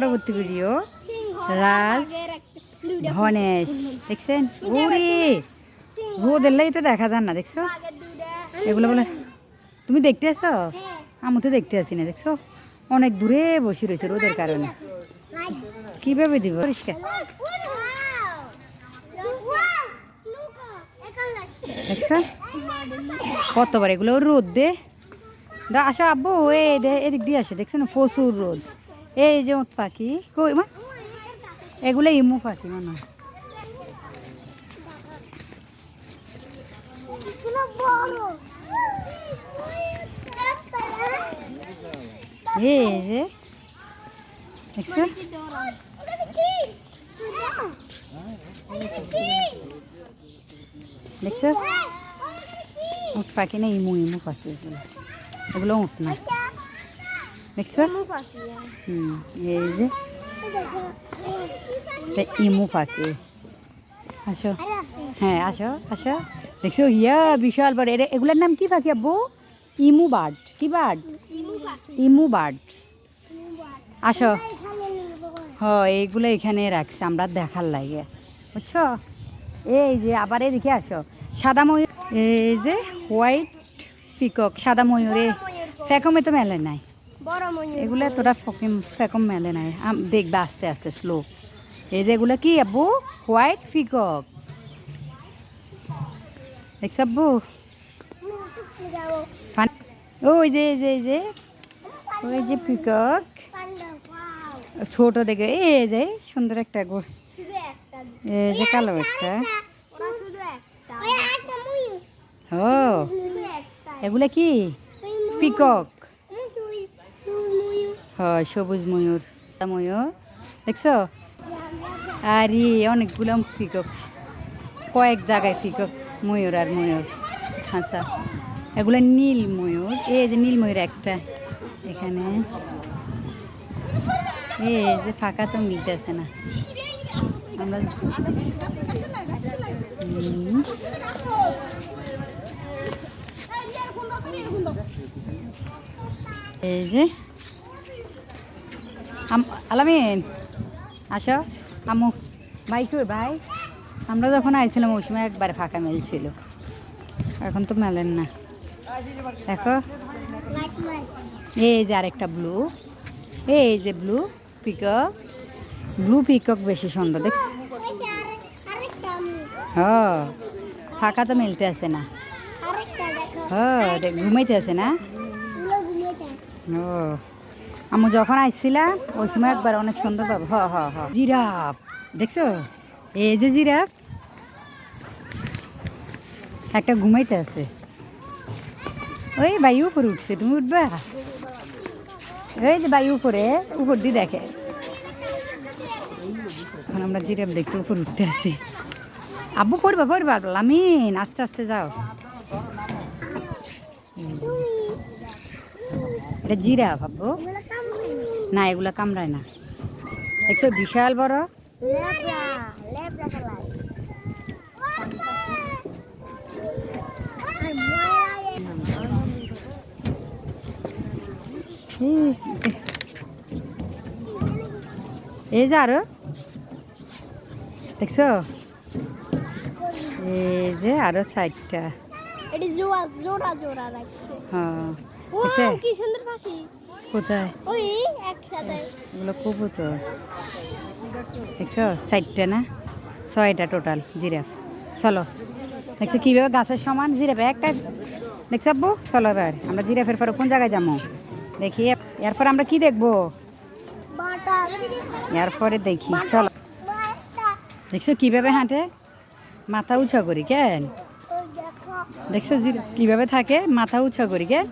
পরবর্তী ভিডিও রাজ ধনেশ দেখছেন? ওরে রোদের লাই তো দেখা যান না দেখছ? এগুলো বলে তুমি দেখতে আসছো আমি তো দেখতে আসি না দেখছ? অনেক দূরে বসে রয়েছে রোদের কারণে। কীভাবে দিব? পরিষ্কার। দেখছ? কতবার এগুলো রোদ দে। দা আসো আব্বু এদিক দিয়ে আসে দেখছ না? প্রচুর রোদ। এই যে উট পাখি, কই মা? এগুলো ইমু পাখি মনে হয়। এই যে, দেখছ? দেখছ? উট পাখি না, ইমু ইমু পাখি এগুলো। এগুলো উঠ না। দেখছ হুম এই যে ইমু পাখি আসো হ্যাঁ আসো আসো দেখছ ইয়া বিশাল বড় এটা এগুলোর নাম কি পাখি আব্বু ইমু বার্ড কি বার্ড ইমু বার্ডস আসো হ এইগুলো এখানে রাখছে আমরা দেখার লাগে বুঝছ এই যে আবার এদিকে আসো সাদা ময়ূর এই যে হোয়াইট পিকক সাদা ময়ূরে ফেকমে তো মেলে নাই এগুলো তোরা ফকিম ফেকম মেলে নাই। আম- দেখবে আস্তে আস্তে স্লো এই যে এগুলো কি আব্বু? হোয়াইট পিকক দেখছ আব্বু? ওই যে এই যে এই যে। ওই যে পিকক ছোট দেখে এই যে সুন্দর একটা গো এই যে কালো একটা। ও এগুলো কি? পিকক হয়, সবুজ ময়ূর ময়ূর, দেখছ? আর, অনেকগুলো পিকক। কয়েক জায়গায় পিকক ময়ূর আর ময়ূর, খাঁচা। এগুলো নীল ময়ূর। এই যে নীল ময়ূর একটা, এখানে। এই যে ফাঁকা তো মিলতেছে না। আমরা এই যে আলামিন, আসো। আমু ভাই ভাই? আমরা যখন আইছিলাম, ওই সময় একবার ফাঁকা মেলছিল এখন তো মেলেন না। দেখো। এই যে আরেকটা ব্লু এই যে ব্লু পিকক ব্লু পিকক বেশি সুন্দর, দেখছি? হ। ফাঁকা তো মিলতে আছে না। হ ঘুমাইতে আছে না? ও আমি যখন আসছিলাম ওই সময় একবার অনেক সুন্দর পাবো হ হ হ। জিরাফ, দেখছ? এই যে জিরাফ, একটা ঘুমাইতে আছে। ওই বায়ু উপরে উঠছে, তুমি উঠবা? এই যে বায়ু উপরে, উপর দিয়ে দেখে। এখন আমরা জিরাফ দেখতে উপর উঠতে আছি। আব্বু পড়বা পড়বা আমিন আস্তে আস্তে যাও। এটা জিরাফ, আব্বু। না এগুলো কামড়ায় না। দেখছ বিশাল বড়। এই- যে আরও। দেখছ? এই যে আরও সাইডটা। এটি জোড়া জোড়া জোড়া রাখছে হ্যাঁ। কি সুন্দর পাখি। কোথায়? ওই এগুলো কবুতর। দেখছ? চারটে না? ছয়টা টোটাল জিরাফ। চলো। দেখছ কীভাবে গাছের সমান জিরাফ? একটা দেখছ আব্বু? চলো এবার। আমরা জিরাফের পরে কোন জায়গায় যাব? দেখি। এরপর আমরা কি দেখব? এরপরে দেখি। চলো। দেখছ কীভাবে হাঁটে? মাথা উঁচা করি কেন? দেখছ কীভাবে থাকে? মাথা উঁচা করি কেন?